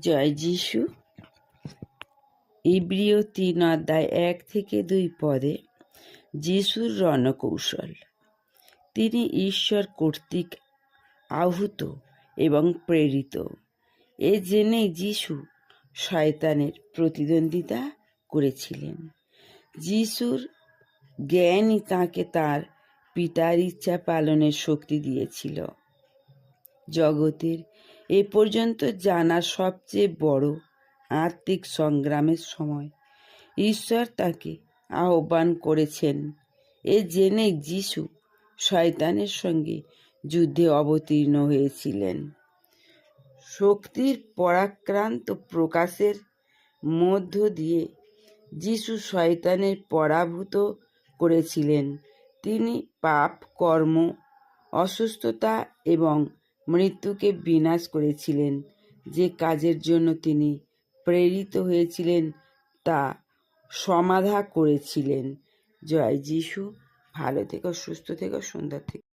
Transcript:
জয় যিশু। ইব্রিয় তিন অধ্যায় এক থেকে দুই পদে যিশুর রণকৌশল। তিনি ঈশ্বর কর্তৃক আহুত এবং প্রেরিত। এ জেনে যিশু শয়তানের প্রতিদ্বন্দ্বিতা করেছিলেন। যিশুর জ্ঞানই তাকে তার পিতার ইচ্ছা পালনের শক্তি দিয়েছিল। জগতের এ পর্যন্ত জানা সবচেয়ে বড় আত্মিক সংগ্রামের সময়। ঈশ্বর তাকে আহ্বান করেছেন, এ জেনে যিশু শয়তানের সঙ্গে যুদ্ধে অবতীর্ণ হয়েছিলেন। শক্তির পরাক্রান্ত প্রকাশের মধ্য দিয়ে যিশু শয়তানের পরাভূত করেছিলেন। তিনি পাপ, কর্ম, অসুস্থতা এবং মৃত্যুকে বিনাশ করেছিলেন। যে কাজের জন্য তিনি প্রেরিত হয়েছিলেন, তা সমাধা করেছিলেন। জয় যিশু। ভালো থেকো, সুস্থ থেকো, সুন্দর থেকো।